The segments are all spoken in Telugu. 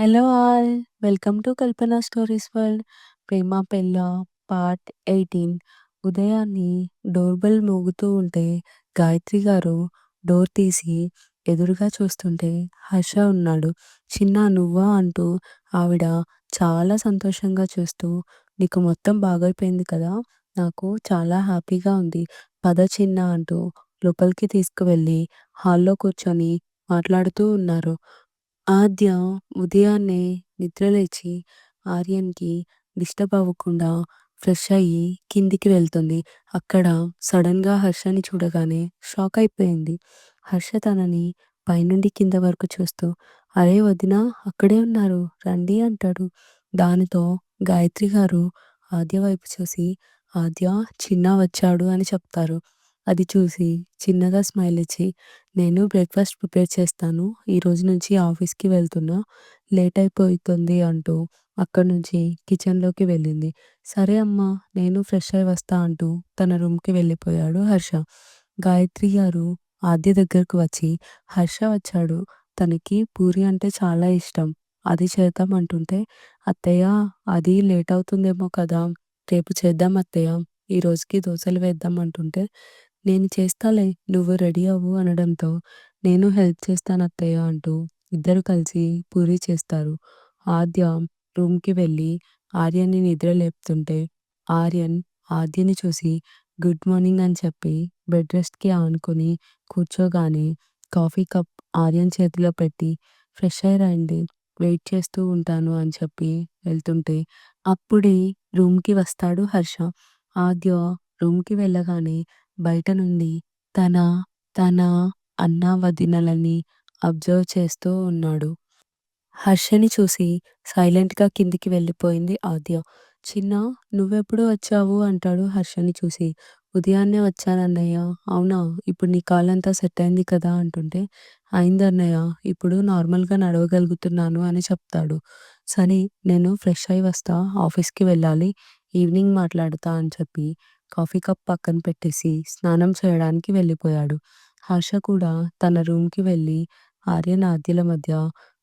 Hello all! Welcome to Kalpana stories world. 'ప్రేమ పెళ్ళ పార్ట్ 18 ఉదయాన్నే డోర్ బెల్ మోగుతూ ఉంటే గాయత్రి గారు డోర్ తీసి ఎదురుగా చూస్తుంటే హర్ష ఉన్నాడు. చిన్న నువ్వా అంటూ ఆవిడ చాలా సంతోషంగా చూస్తూ నీకు మొత్తం బాగైపోయింది కదా! నాకు చాలా హ్యాపీగా ఉంది. పద చిన్న అంటూ లోపలికి తీసుకువెళ్ళి హాల్లో కూర్చొని మాట్లాడుతూ ఉన్నారు. ఆద్య ఉదయాన్నే నిద్రలేచి ఆర్యన్‌కి డిస్టర్బ్ అవ్వకుండా ఫ్రెష్ అయ్యి కిందికి వెళ్తుంది. అక్కడ సడన్గా హర్షని చూడగానే షాక్ అయిపోయింది. హర్ష తనని పైనుండి కింద వరకు చూస్తూ అరే వదినా అక్కడే ఉన్నారు రండి అంటాడు. దానితో గాయత్రి గారు ఆద్య వైపు చూసి ఆద్య చిన్న వచ్చాడు అని చెప్తారు. అది చూసి చిన్నగా స్మైల్ ఇచ్చి నేను బ్రేక్‌ఫాస్ట్ ప్రిపేర్ చేస్తాను. ఈరోజు నుంచి ఆఫీస్‌కి వెళ్తున్నా. లేట్ అయిపోతుంది అంటూ అక్కడి నుంచి కిచెన్‌లోకి వెళ్ళింది. సరే అమ్మా నేను ఫ్రెష్ అయ్యి వస్తా అంటూ తన రూమ్‌కి వెళ్ళిపోయాడు హర్ష. గాయత్రి గారు ఆద్య దగ్గరకు వచ్చి హర్ష వచ్చాడు. తనకి పూరి అంటే చాలా ఇష్టం. అది చేద్దాం అంటుంటే అత్తయ్య అది లేట్ అవుతుందేమో కదా! రేపు చేద్దాం అత్తయ్య. ఈరోజుకి దోశలు వేద్దాం అంటుంటే నేను చేస్తాలే నువ్వు రెడీ అవ్వు అనడంతో నేను హెల్ప్ చేస్తాను అత్తయ్య అంటూ ఇద్దరు కలిసి పూరి చేస్తారు. ఆద్య రూమ్‌కి వెళ్ళి ఆర్యన్‌ని నిద్ర లేపుతుంటే ఆర్యన్ ఆద్యని చూసి గుడ్ మార్నింగ్ అని చెప్పి బెడ్ రెస్ట్‌కి ఆనుకొని కూర్చోగానే కాఫీ కప్ ఆర్యన్ చేతిలో పెట్టి ఫ్రెష్ అయ్యి రండి. వెయిట్ చేస్తూ ఉంటాను అని చెప్పి వెళ్తుంటే అప్పుడే రూమ్‌కి వస్తాడు హర్ష. ఆద్య రూమ్‌కి వెళ్ళగానే బయట నుండి తన తన అన్న వదినలని అబ్జర్వ్ చేస్తూ ఉన్నాడు. హర్షని చూసి సైలెంట్‌గా కిందికి వెళ్ళిపోయింది ఆద్య. చిన్నా నువ్వెప్పుడు వచ్చావు అంటాడు హర్షని చూసి. ఉదయాన్నే వచ్చానన్నయ్య. అవునా ఇప్పుడు నీ కాలంతా సెట్ అయింది కదా అంటుంటే అయిందన్నయ్య ఇప్పుడు నార్మల్‌గా నడవగలుగుతున్నాను అని చెప్తాడు. సరే నేను ఫ్రెష్ అయ్యి వస్తా ఆఫీస్‌కి వెళ్ళాలి. ఈవినింగ్ మాట్లాడతా అని చెప్పి కాఫీ కప్ పక్కన పెట్టేసి స్నానం చేయడానికి వెళ్ళిపోయాడు. హర్ష కూడా తన రూమ్‌కి వెళ్ళి ఆర్యన్, ఆద్యల మధ్య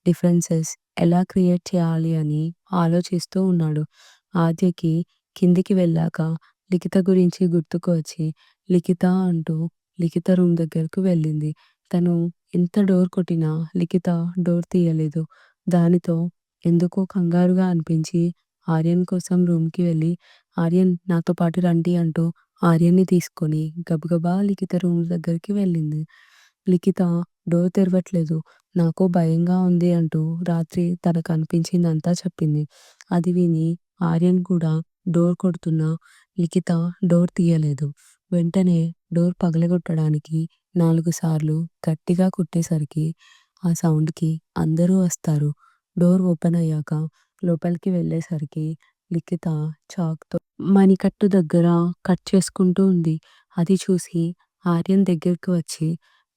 డిఫరెన్సెస్ ఎలా క్రియేట్ చేయాలి అని ఆలోచిస్తూ ఉన్నాడు. ఆద్యకి కిందికి వెళ్ళాక లిఖిత గురించి గుర్తుకు వచ్చి లిఖిత అంటూ లిఖిత రూమ్ దగ్గరకు వెళ్ళింది. తను ఎంత డోర్ కొట్టినా లిఖిత డోర్ తీయలేదు. దానితో ఎందుకో కంగారుగా అనిపించి ఆర్యన్ కోసం రూమ్‌కి వెళ్ళి ఆర్యన్ నాతో పాటు రండి అంటూ ఆర్యన్‌ని తీసుకొని గబగబా లిఖిత రూమ్ దగ్గరికి వెళ్ళింది. లిఖిత డోర్ తెరవట్లేదు. నాకు భయంగా ఉంది అంటూ రాత్రి తనకు అనిపించిందంతా చెప్పింది. అది విని ఆర్యన్ కూడా డోర్ కొడుతున్నా లిఖిత డోర్ తీయలేదు. వెంటనే డోర్ పగలగొట్టడానికి నాలుగు సార్లు గట్టిగా కుట్టేసరికి ఆ సౌండ్‌కి అందరూ వస్తారు. డోర్ ఓపెన్ అయ్యాక లోపలికి వెళ్ళేసరికి లిఖిత చాక్‌తో మణికట్టు దగ్గర కట్ చేసుకుంటూ ఉంది. అది చూసి ఆర్యన్ దగ్గరకు వచ్చి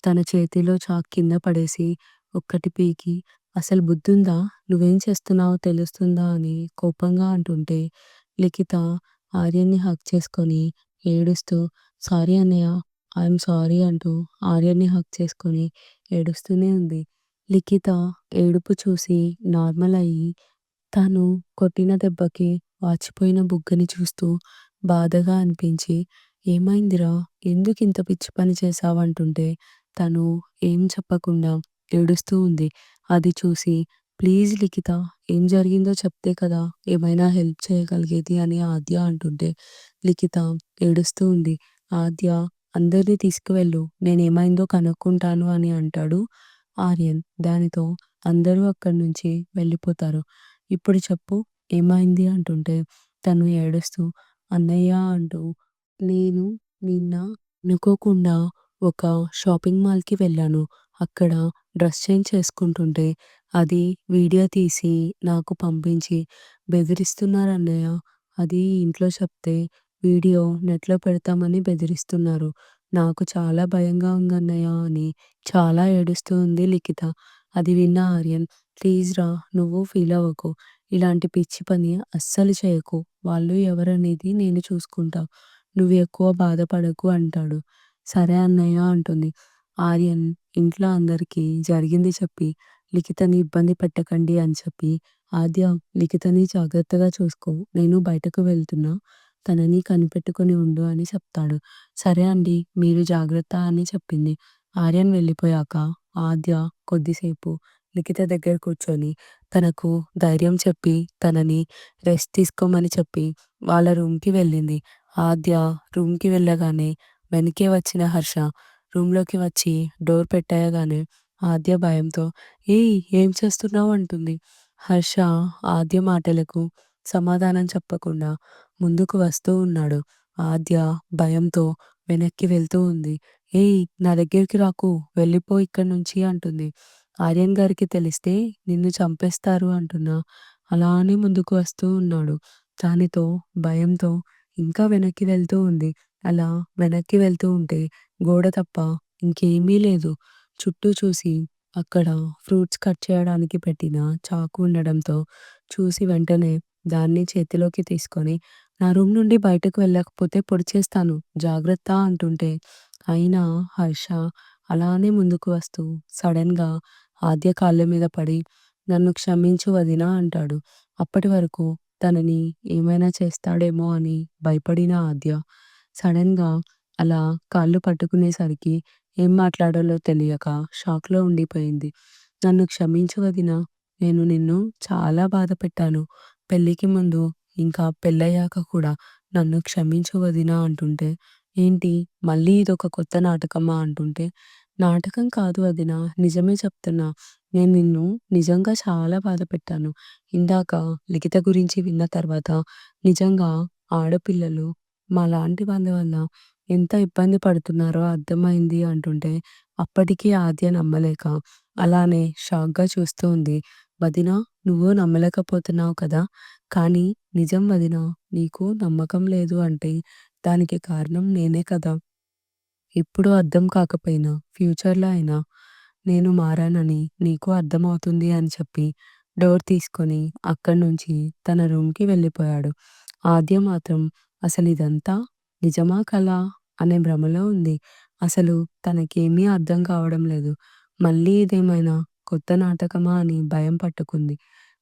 తన చేతిలో చాక్ కింద పడేసి ఒక్కటి పీకి అసలు బుద్ధుందా? నువ్వేం చేస్తున్నావో తెలుస్తుందా? అని కోపంగా అంటుంటే లిఖిత ఆర్యన్‌ని హక్ చేసుకొని ఏడుస్తూ సారీ అన్నయ్య. ఐఎమ్ సారీ అంటూ ఆర్యన్‌ని హక్ చేసుకొని ఏడుస్తూనే ఉంది. లిఖిత ఏడుపు చూసి నార్మల్ అయ్యి తను కొట్టిన దెబ్బకి వాచిపోయిన బుగ్గని చూస్తూ బాధగా అనిపించి ఏమైందిరా? ఎందుకింత పిచ్చి పని చేశావు? అంటుంటే తను ఏం చెప్పకుండా ఏడుస్తూ ఉంది. అది చూసి ప్లీజ్ లిఖిత ఏం జరిగిందో చెప్తే కదా ఏమైనా హెల్ప్ చేయగలిగేది అని ఆద్య అంటుంటే లిఖిత ఏడుస్తూ ఉంది. ఆద్య అందరిని తీసుకువెళ్ళు నేనేమైందో కనుక్కుంటాను అని అంటాడు ఆర్యన్. దానితో అందరూ అక్కడి నుంచి వెళ్ళిపోతారు. ఇప్పుడు చెప్పు ఏమైంది అంటుంటే తను ఏడుస్తూ అన్నయ్య అంటూ నేను నిన్న అనుకోకుండా ఒక షాపింగ్ మాల్‌కి వెళ్ళాను. అక్కడ డ్రెస్ చేంజ్ చేసుకుంటుంటే అది వీడియో తీసి నాకు పంపించి బెదిరిస్తున్నారు అన్నయ్య అది ఇంట్లో చెప్తే వీడియో నెట్‌లో పెడతామని బెదిరిస్తున్నారు. నాకు చాలా భయంగా ఉంది అన్నయ్య అని చాలా ఏడుస్తూ ఉంది లిఖిత. అది విన్న ఆర్యన్ ప్లీజ్ రా నువ్వు ఫీల్ అవ్వకు. ఇలాంటి పిచ్చి పని అస్సలు చేయకు. వాళ్ళు ఎవరనేది నేను చూసుకుంటా. నువ్వు ఎక్కువ బాధపడకు అంటాడు. సరే అన్నయ్య అంటుంది. ఆర్యన్ ఇంట్లో అందరికీ జరిగింది చెప్పి లిఖితని ఇబ్బంది పెట్టకండి అని చెప్పి ఆద్య లిఖితని జాగ్రత్తగా చూసుకో నేను బయటకు వెళ్తున్నా తనని కనిపెట్టుకొని ఉండు అని చెప్తాడు సరే అండి మీరు జాగ్రత్త అని చెప్పింది ఆర్యన్ వెళ్ళిపోయాక ఆద్య కొద్దిసేపు లిఖిత దగ్గర కూర్చొని తనకు ధైర్యం చెప్పి తనని రెస్ట్ తీసుకోమని చెప్పి వాళ్ళ రూమ్కి వెళ్ళింది. ఆద్య రూమ్కి వెళ్ళగానే వెనకే వచ్చిన హర్ష రూమ్లోకి వచ్చి డోర్ పెట్టాయగానే ఆద్య భయంతో ఏయ్ ఏం చేస్తున్నావు? అంటుంది. హర్ష ఆద్య మాటలకు సమాధానం చెప్పకుండా ముందుకు వస్తూ ఉన్నాడు. ఆద్య భయంతో వెనక్కి వెళ్తూ ఉంది. ఏయ్ నా దగ్గరికి రాకు వెళ్ళిపో ఇక్కడి నుంచి అంటుంది. ఆర్యన్ గారికి తెలిస్తే నిన్ను చంపేస్తారు అంటున్నా. అలానే ముందుకు వస్తూ ఉన్నాడు. దానితో భయంతో ఇంకా వెనక్కి వెళ్తూ ఉంది. అలా వెనక్కి వెళ్తూ ఉంటే గోడ తప్ప ఇంకేమీ లేదు. చుట్టూ చూసి అక్కడ ఫ్రూట్స్ కట్ చేయడానికి పెట్టిన చాకు ఉండడంతో చూసి వెంటనే దాన్ని చేతిలోకి తీసుకొని నా రూమ్ నుండి బయటకు వెళ్ళకపోతే పొడి చేస్తాను జాగ్రత్త అంటుంటే అయినా హర్ష అలానే ముందుకు వస్తూ సడన్గా ఆద్య కాళ్ళ మీద పడి నన్ను క్షమించు వదినా అంటాడు అప్పటి వరకు తనని ఏమైనా చేస్తాడేమో అని భయపడిన ఆద్య సడన్గా అలా కాళ్ళు పట్టుకునేసరికి ఏం మాట్లాడాలో తెలియక షాక్‌లో ఉండిపోయింది. "నన్ను క్షమించు వదినా. నేను నిన్ను చాలా బాధ పెట్టాను. పెళ్ళికి ముందు, ఇంకా పెళ్ళయ్యాక కూడా నన్ను క్షమించు వదినా" అంటుంటే, "ఏంటి మళ్ళీ ఇదొక కొత్త నాటకమా?" అంటుంటే, "నాటకం కాదు వదినా. నిజమే చెప్తున్నా. నేను నిన్ను నిజంగా చాలా బాధ పెట్టాను. ఇందాక లిఖిత గురించి విన్న తర్వాత నిజంగా ఆడపిల్లలు మాలాంటి వాళ్ళ వల్ల ఎంత ఇబ్బంది పడుతున్నారో అర్థమైంది అంటుంటే అప్పటికీ ఆద్య నమ్మలేక అలానే షాక్‌గా చూస్తూ ఉంది. వదినా నువ్వు నమ్మలేకపోతున్నావు కదా! కానీ నిజం వదినా నీకు నమ్మకం లేదు అంటే దానికి కారణం నేనే కదా! ఇప్పుడు అర్థం కాకపోయినా ఫ్యూచర్‌లో అయినా నేను మారానని నీకు అర్థమవుతుంది అని చెప్పి డోర్ తీసుకొని అక్కడి నుంచి తన రూమ్‌కి వెళ్ళిపోయాడు. ఆద్య మాత్రం అసలిదంతా నిజమా కలా అనే భ్రమలో ఉంది. అసలు తనకేమీ అర్థం కావడం లేదు. మళ్ళీ ఇదేమైనా కొత్త నాటకమా అని భయం పట్టుకుంది.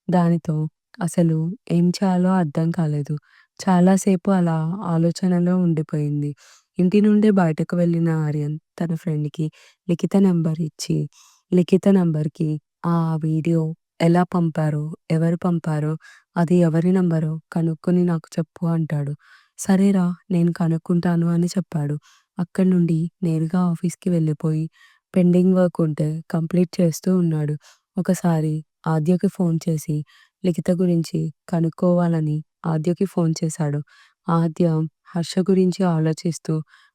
దానితో అసలు ఏం చేయాలో అర్థం కాలేదు. చాలాసేపు అలా ఆలోచనలో ఉండిపోయింది. ఇంటి నుండి బయటకు వెళ్ళిన ఆర్యన్ తన ఫ్రెండ్‌కి లిఖిత నంబర్ ఇచ్చి, లిఖిత నంబర్‌కి ఆ వీడియో ఎలా పంపారో, ఎవరు పంపారో, అది ఎవరి నంబరో కనుక్కొని నాకు చెప్పు అంటాడు. సరేరా నేను కనుక్కుంటాను అని చెప్పాడు. అక్కడి నుండి నేరుగా ఆఫీస్‌కి వెళ్ళిపోయి పెండింగ్ వర్క్ ఉంటే కంప్లీట్ చేస్తూ ఉన్నాడు. ఒకసారి ఆద్యకి ఫోన్ చేసి లిఖిత గురించి కనుక్కోవాలని ఆద్యకి ఫోన్ చేశాడు. ఆద్య హర్ష గురించి ఆలోచిస్తూ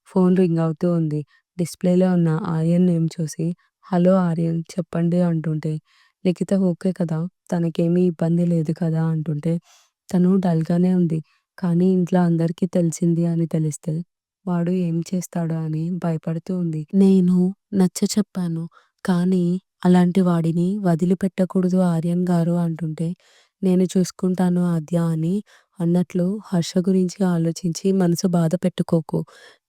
ఫోన్ రింగ్ అవుతూ ఉంది. డిస్‌ప్లేలో ఉన్న ఆర్యన్ నేమ్ చూసి హలో ఆర్యన్ చెప్పండి అంటుంటే లిఖిత ఓకే కదా! తనకేమీ ఇబ్బంది లేదు కదా! అంటుంటే తను డల్‌గానే ఉంది. కానీ ఇంట్లో అందరికీ తెలిసింది అని తెలిస్తే వాడు ఏం చేస్తాడో అని భయపడుతూ ఉంది. నేను నచ్చచెప్పాను. కానీ అలాంటి వాడిని వదిలిపెట్టకూడదు ఆర్యన్ గారు అంటుంటే నేను చూసుకుంటాను ఆద్య అని అన్నట్లు హర్ష గురించి ఆలోచించి మనసు బాధ పెట్టుకోకు.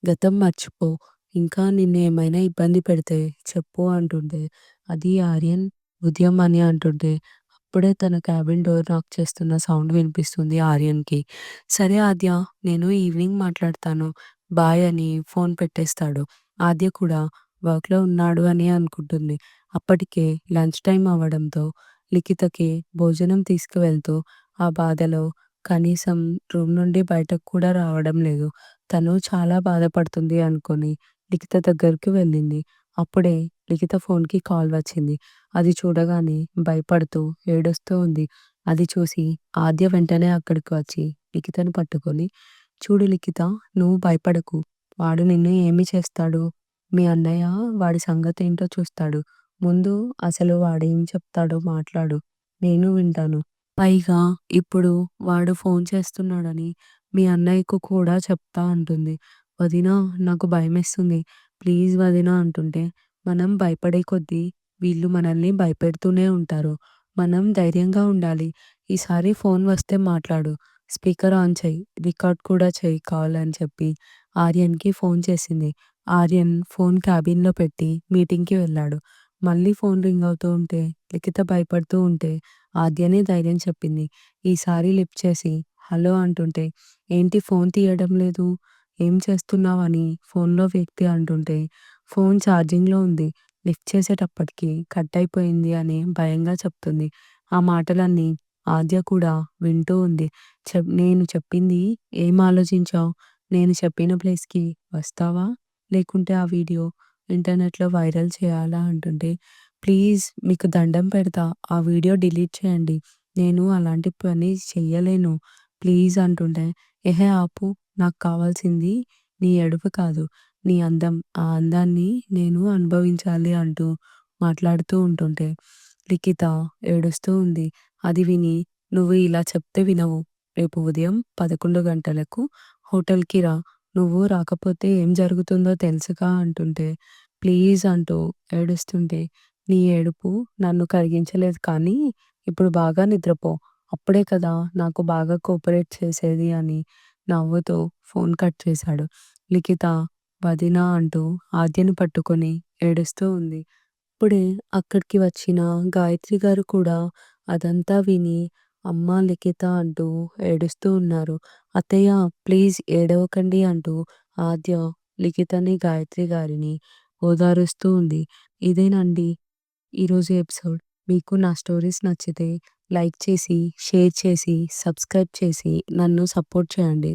గతం మర్చిపో. ఇంకా నిన్ను ఏమైనా ఇబ్బంది పెడితే చెప్పు అంటుంటే అది ఆర్యన్ ఉదయం అని అంటుంటే అప్పుడే తన క్యాబిన్ డోర్ నాక్ చేస్తున్న సౌండ్ వినిపిస్తుంది ఆర్యన్‌కి. సరే ఆద్య నేను ఈవినింగ్ మాట్లాడతాను. బాయ్ అని ఫోన్ పెట్టేస్తాడు. ఆద్య కూడా వర్క్‌లో ఉన్నాడు అని అనుకుంటుంది. అప్పటికే లంచ్ టైం అవ్వడంతో లిఖితకి భోజనం తీసుకువెళ్తూ ఆ బాధలో కనీసం రూమ్ నుండి బయటకు కూడా రావడం లేదు. తను చాలా బాధపడుతుంది అనుకొని లిఖిత దగ్గరికి వెళ్ళింది. అప్పుడే లిఖిత ఫోన్‌కి కాల్ వచ్చింది. అది చూడగానే భయపడుతూ ఏడుస్తూ ఉంది. అది చూసి ఆద్య వెంటనే అక్కడికి వచ్చి లిఖితను పట్టుకొని చూడు లిఖిత నువ్వు భయపడకు. వాడు నిన్ను ఏమి చేస్తాడు? మీ అన్నయ్య వాడి సంగతేంటో చూస్తాడు. ముందు అసలు వాడేం చెప్తాడో మాట్లాడు. నేను వింటాను. పైగా ఇప్పుడు వాడు ఫోన్ చేస్తున్నాడని మీ అన్నయ్యకు కూడా చెప్తా అంటుంది. వదినా నాకు భయమేస్తుంది. ప్లీజ్ వదినా అంటుంటే మనం భయపడే కొద్దీ వీళ్ళు మనల్ని భయపెడుతూనే ఉంటారు. మనం ధైర్యంగా ఉండాలి. ఈసారి ఫోన్ వస్తే మాట్లాడు. స్పీకర్ ఆన్ చెయ్యి. రికార్డ్ కూడా చెయ్యి కావాలని చెప్పి ఆర్యన్‌కి ఫోన్ చేసింది. ఆర్యన్ ఫోన్ క్యాబిన్‌లో పెట్టి మీటింగ్‌కి వెళ్ళాడు. మళ్ళీ ఫోన్ రింగ్ అవుతూ ఉంటే లిఖిత భయపడుతూ ఉంటే ఆద్యనే ధైర్యం చెప్పింది. ఈసారి లిఫ్ట్ చేసి హలో అంటుంటే ఏంటి ఫోన్ తీయడం లేదు? ఏం చేస్తున్నావని ఫోన్‌లో వ్యక్తి అంటుంటే ఫోన్ ఛార్జింగ్‌లో ఉంది. లిఫ్ట్ చేసేటప్పటికి కట్ అయిపోయింది అని భయంగా చెప్తుంది. ఆ మాటలన్నీ ఆద్య కూడా వింటూ ఉంది. చెప్ నేను చెప్పింది ఏం ఆలోచించావు? నేను చెప్పిన ప్లేస్‌కి వస్తావా? లేకుంటే ఆ వీడియో ఇంటర్నెట్‌లో వైరల్ చేయాలా? అంటుంటే ప్లీజ్ మీకు దండం పెడతా ఆ వీడియో డిలీట్ చేయండి. నేను అలాంటి పని చెయ్యలేను. ప్లీజ్ అంటుంటే ఎహే! ఆపు నాకు కావాల్సింది నీ ఎడుపు కాదు. నీ అందం. ఆ అందాన్ని నేను అనుభవించాలి అంటూ మాట్లాడుతూ ఉంటుంటే లిఖిత ఏడుస్తూ ఉంది. అది విని నువ్వు ఇలా చెప్తే వినవు. రేపు ఉదయం 11 గంటలకు హోటల్‌కి రా. నువ్వు రాకపోతే ఏం జరుగుతుందో తెలుసుగా అంటుంటే ప్లీజ్ అంటూ ఏడుస్తుంటే నీ ఏడుపు నన్ను కరిగించలేదు కానీ ఇప్పుడు బాగా నిద్రపో. అప్పుడే కదా నాకు బాగా కోపరేట్ చేసేది అని నవ్వుతూ ఫోన్ కట్ చేశాడు. లిఖిత వదినా అంటూ ఆద్యని పట్టుకొని ఏడుస్తూ ఉంది. అప్పుడే అక్కడికి వచ్చిన గాయత్రి గారు కూడా అదంతా విని అమ్మ లిఖిత అంటూ ఏడుస్తూ ఉన్నారు. అత్తయ్య ప్లీజ్ ఏడవకండి అంటూ ఆద్య లిఖితని, గాయత్రి గారిని ఓదారుస్తూ ఉంది. ఇదేనండి ఈరోజు ఎపిసోడ్. మీకు నా స్టోరీస్ నచ్చితే లైక్ చేసి, షేర్ చేసి, సబ్స్క్రైబ్ చేసి నన్ను సపోర్ట్ చేయండి.